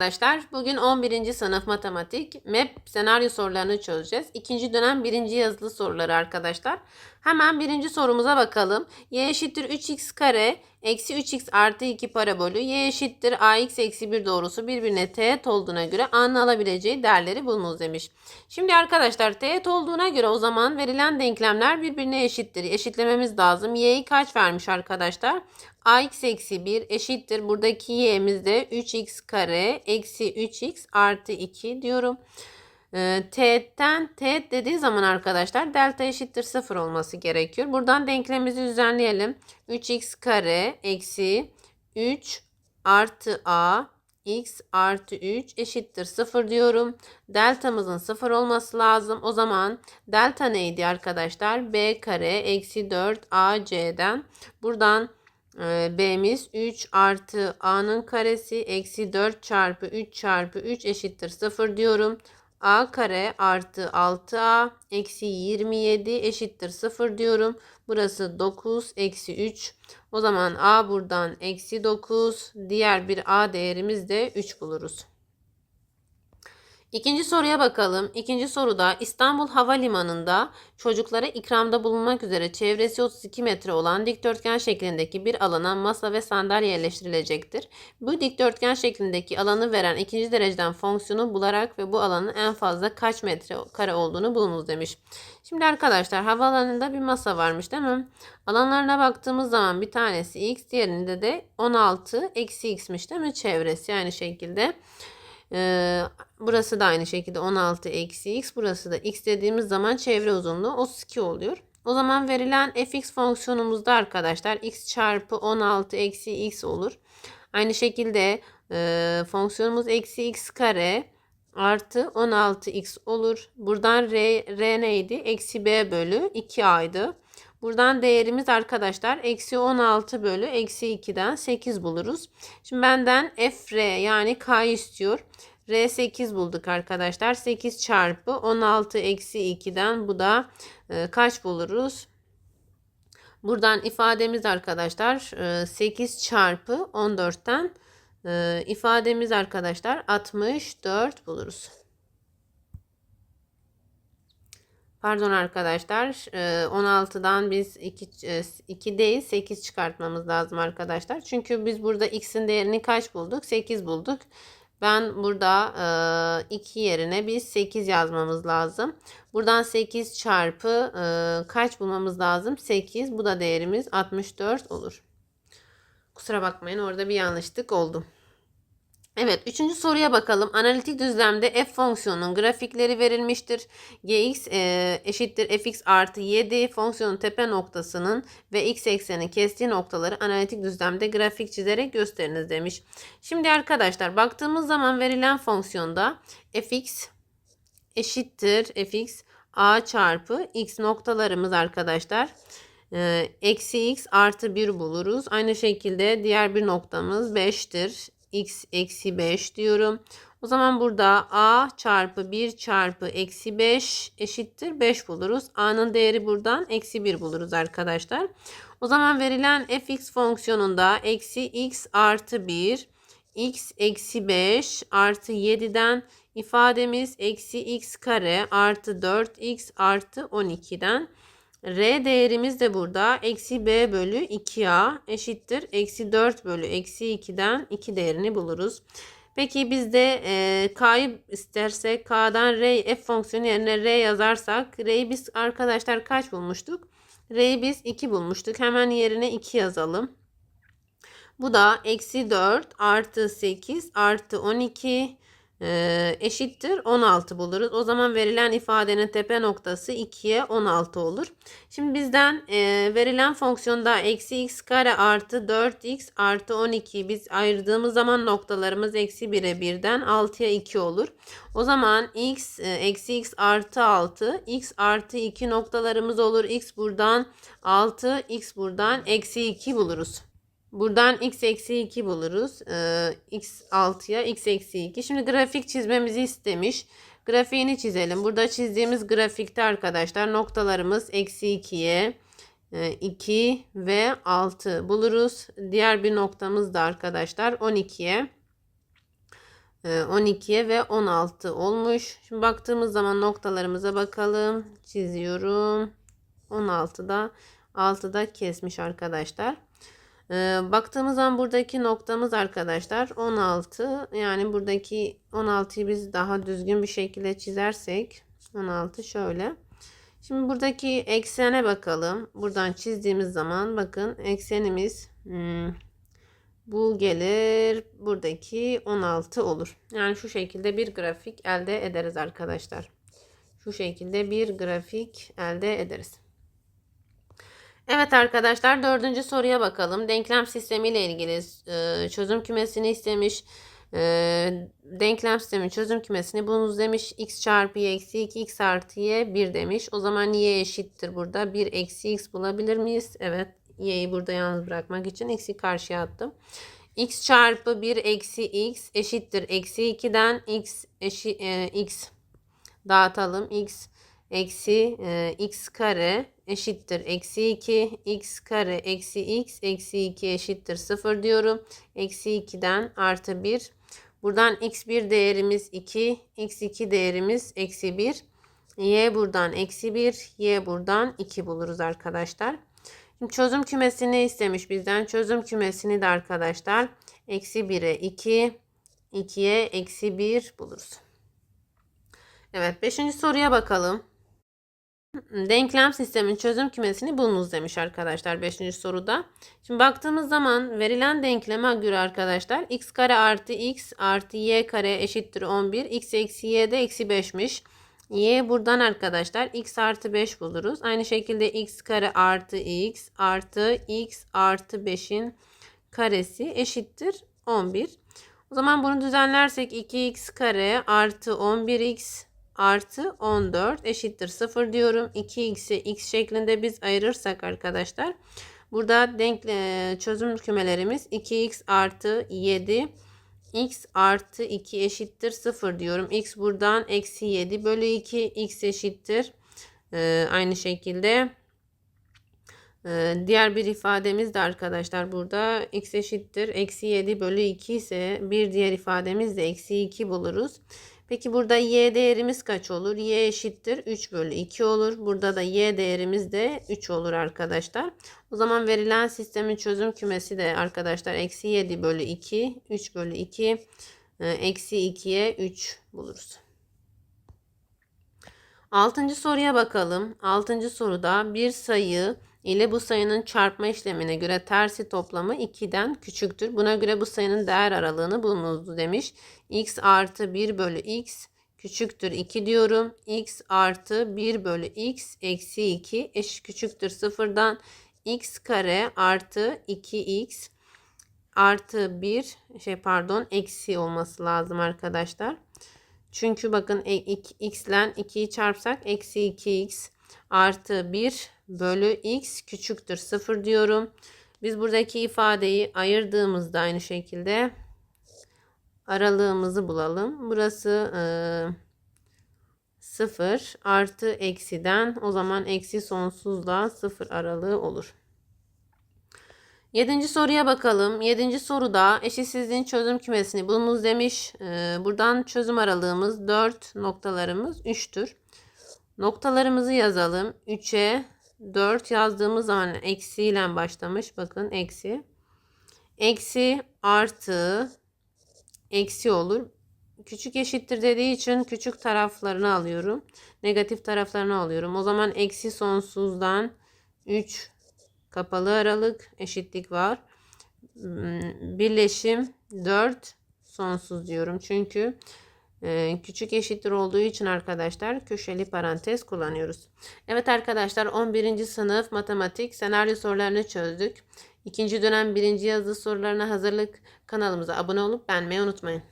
Arkadaşlar bugün 11. sınıf matematik MEP senaryo sorularını çözeceğiz. İkinci dönem birinci yazılı soruları arkadaşlar. Hemen birinci sorumuza bakalım. Y eşittir 3x kare eksi 3x artı 2 parabolü y eşittir ax eksi 1 doğrusu birbirine teğet olduğuna göre a'nın alabileceği değerleri bulunuz demiş. Şimdi arkadaşlar teğet olduğuna göre o zaman verilen denklemler birbirine eşittir. Eşitlememiz lazım. y'yi kaç vermiş arkadaşlar? ax eksi 1 eşittir. Buradaki y'miz de 3x kare eksi 3x artı 2 diyorum. E, teğetten teğet dediği zaman arkadaşlar delta eşittir 0 olması gerekiyor. Buradan denklemimizi düzenleyelim. 3x kare eksi 3 artı a x artı 3 eşittir 0 diyorum. Deltamızın 0 olması lazım. O zaman delta neydi arkadaşlar? b kare eksi 4 ac'den buradan ee, B'miz 3 artı A'nın karesi eksi 4 çarpı 3 çarpı 3 eşittir 0 diyorum. A kare artı 6A eksi 27 eşittir 0 diyorum. Burası 9 eksi 3. O zaman A buradan eksi 9. Diğer bir A değerimiz de 3 buluruz. İkinci soruya bakalım. İkinci soruda İstanbul Havalimanı'nda çocuklara ikramda bulunmak üzere çevresi 32 metre olan dikdörtgen şeklindeki bir alana masa ve sandalye yerleştirilecektir. Bu dikdörtgen şeklindeki alanı veren ikinci dereceden fonksiyonu bularak ve bu alanın en fazla kaç metre kare olduğunu bulunuz demiş. Şimdi arkadaşlar havaalanında bir masa varmış değil mi? Alanlarına baktığımız zaman bir tanesi x diğerinde de 16 eksi x'miş değil mi çevresi aynı şekilde. Ee, burası da aynı şekilde 16 eksi x. Burası da x dediğimiz zaman çevre uzunluğu 32 oluyor. O zaman verilen fx fonksiyonumuzda arkadaşlar x çarpı 16 eksi x olur. Aynı şekilde e, fonksiyonumuz eksi x kare artı 16x olur. Buradan r, r neydi? Eksi b bölü 2a'ydı. Buradan değerimiz arkadaşlar eksi 16 bölü eksi 2'den 8 buluruz. Şimdi benden f r yani k istiyor. R 8 bulduk arkadaşlar. 8 çarpı 16 eksi 2'den bu da e, kaç buluruz? Buradan ifademiz arkadaşlar 8 e, çarpı 14'ten e, ifademiz arkadaşlar 64 buluruz. Pardon arkadaşlar 16'dan e, biz 2, 2 e, değil 8 çıkartmamız lazım arkadaşlar. Çünkü biz burada x'in değerini kaç bulduk? 8 bulduk. Ben burada 2 yerine biz 8 yazmamız lazım. Buradan 8 çarpı kaç bulmamız lazım? 8 bu da değerimiz 64 olur. Kusura bakmayın orada bir yanlışlık oldu. Evet, üçüncü soruya bakalım. Analitik düzlemde f fonksiyonunun grafikleri verilmiştir. gx e, eşittir fx artı 7 fonksiyonun tepe noktasının ve x ekseni kestiği noktaları analitik düzlemde grafik çizerek gösteriniz demiş. Şimdi arkadaşlar baktığımız zaman verilen fonksiyonda fx eşittir fx a çarpı x noktalarımız arkadaşlar. E, eksi x artı 1 buluruz. Aynı şekilde diğer bir noktamız 5'tir x eksi 5 diyorum. O zaman burada a çarpı 1 çarpı eksi 5 eşittir 5 buluruz. a'nın değeri buradan eksi 1 buluruz arkadaşlar. O zaman verilen fx fonksiyonunda eksi x artı 1 x eksi 5 artı 7'den ifademiz eksi x kare artı 4x artı 12'den R değerimiz de burada. Eksi B bölü 2A eşittir. Eksi 4 bölü eksi 2'den 2 değerini buluruz. Peki biz de e, K'yı istersek K'dan R, F fonksiyonu yerine R yazarsak R'yi biz arkadaşlar kaç bulmuştuk? R'yi biz 2 bulmuştuk. Hemen yerine 2 yazalım. Bu da eksi 4 artı 8 artı 12 e, eşittir 16 buluruz. O zaman verilen ifadenin tepe noktası 2'ye 16 olur. Şimdi bizden e, verilen fonksiyonda eksi x kare artı 4x artı 12 biz ayırdığımız zaman noktalarımız eksi 1'e 1'den 6'ya 2 olur. O zaman x e, eksi x artı 6 x artı 2 noktalarımız olur. x buradan 6 x buradan eksi 2 buluruz. Buradan x eksi 2 buluruz. Ee, x 6'ya x eksi 2. Şimdi grafik çizmemizi istemiş. Grafiğini çizelim. Burada çizdiğimiz grafikte arkadaşlar noktalarımız eksi 2'ye 2 e, ve 6 buluruz. Diğer bir noktamız da arkadaşlar 12'ye e, 12'ye ve 16 olmuş. Şimdi baktığımız zaman noktalarımıza bakalım. Çiziyorum. 16'da 6'da kesmiş arkadaşlar. Ee, baktığımız zaman buradaki noktamız arkadaşlar 16. Yani buradaki 16'yı biz daha düzgün bir şekilde çizersek 16 şöyle. Şimdi buradaki eksene bakalım. Buradan çizdiğimiz zaman bakın eksenimiz hmm, bu gelir buradaki 16 olur. Yani şu şekilde bir grafik elde ederiz arkadaşlar. Şu şekilde bir grafik elde ederiz. Evet arkadaşlar dördüncü soruya bakalım. Denklem sistemi ile ilgili e, çözüm kümesini istemiş. E, denklem sistemi çözüm kümesini bulunuz demiş. x çarpı y eksi 2 x artı y 1 demiş. O zaman y eşittir burada. 1 eksi x bulabilir miyiz? Evet y'yi burada yalnız bırakmak için x'i karşıya attım. x çarpı 1 eksi x eşittir. Eksi 2'den x, eşi, e, x dağıtalım. x eksi e, x kare eşittir eksi 2 x kare eksi x eksi 2 eşittir 0 diyorum. Eksi 2'den artı 1. Buradan x1 değerimiz 2 x2 değerimiz eksi 1. y buradan eksi 1 y buradan 2 buluruz arkadaşlar. Şimdi çözüm kümesini istemiş bizden. Çözüm kümesini de arkadaşlar eksi 1'e 2 2'ye eksi 1 buluruz. Evet 5. soruya bakalım. Denklem sistemin çözüm kümesini bulunuz demiş arkadaşlar 5. soruda. Şimdi baktığımız zaman verilen denkleme göre arkadaşlar x kare artı x artı y kare eşittir 11. x eksi y de eksi 5'miş. y buradan arkadaşlar x artı 5 buluruz. Aynı şekilde x kare artı x artı x artı 5'in karesi eşittir 11. O zaman bunu düzenlersek 2x kare artı 11x artı 14 eşittir 0 diyorum. 2x'i x şeklinde biz ayırırsak arkadaşlar. Burada denk e, çözüm kümelerimiz 2x artı 7 x artı 2 eşittir 0 diyorum. x buradan eksi 7 bölü 2 x eşittir. Ee, aynı şekilde e, diğer bir ifademiz de arkadaşlar burada x eşittir. Eksi 7 bölü 2 ise bir diğer ifademiz de eksi 2 buluruz. Peki burada y değerimiz kaç olur? y eşittir 3 bölü 2 olur. Burada da y değerimiz de 3 olur arkadaşlar. O zaman verilen sistemin çözüm kümesi de arkadaşlar eksi 7 bölü 2 3 bölü 2 e, eksi 2'ye 3 buluruz. Altıncı soruya bakalım. Altıncı soruda bir sayı ile bu sayının çarpma işlemine göre tersi toplamı 2'den küçüktür. Buna göre bu sayının değer aralığını bulunuzdu demiş. x artı 1 bölü x küçüktür 2 diyorum. x artı 1 bölü x eksi 2 eşit küçüktür 0'dan x kare artı 2x artı 1 şey pardon eksi olması lazım arkadaşlar. Çünkü bakın e, x ile 2'yi çarpsak eksi 2x artı 1 bölü x küçüktür 0 diyorum. Biz buradaki ifadeyi ayırdığımızda aynı şekilde aralığımızı bulalım. Burası e, 0 artı eksiden o zaman eksi sonsuzla 0 aralığı olur. Yedinci soruya bakalım. Yedinci soruda eşitsizliğin çözüm kümesini bulunuz demiş. Ee, buradan çözüm aralığımız 4 noktalarımız 3'tür. Noktalarımızı yazalım. 3'e 4 yazdığımız zaman eksiyle başlamış. Bakın eksi. Eksi artı eksi olur. Küçük eşittir dediği için küçük taraflarını alıyorum. Negatif taraflarını alıyorum. O zaman eksi sonsuzdan 3 kapalı aralık eşitlik var. Hmm, birleşim 4 sonsuz diyorum. Çünkü küçük eşittir olduğu için arkadaşlar köşeli parantez kullanıyoruz. Evet arkadaşlar 11. sınıf matematik senaryo sorularını çözdük. İkinci dönem birinci yazı sorularına hazırlık kanalımıza abone olup beğenmeyi unutmayın.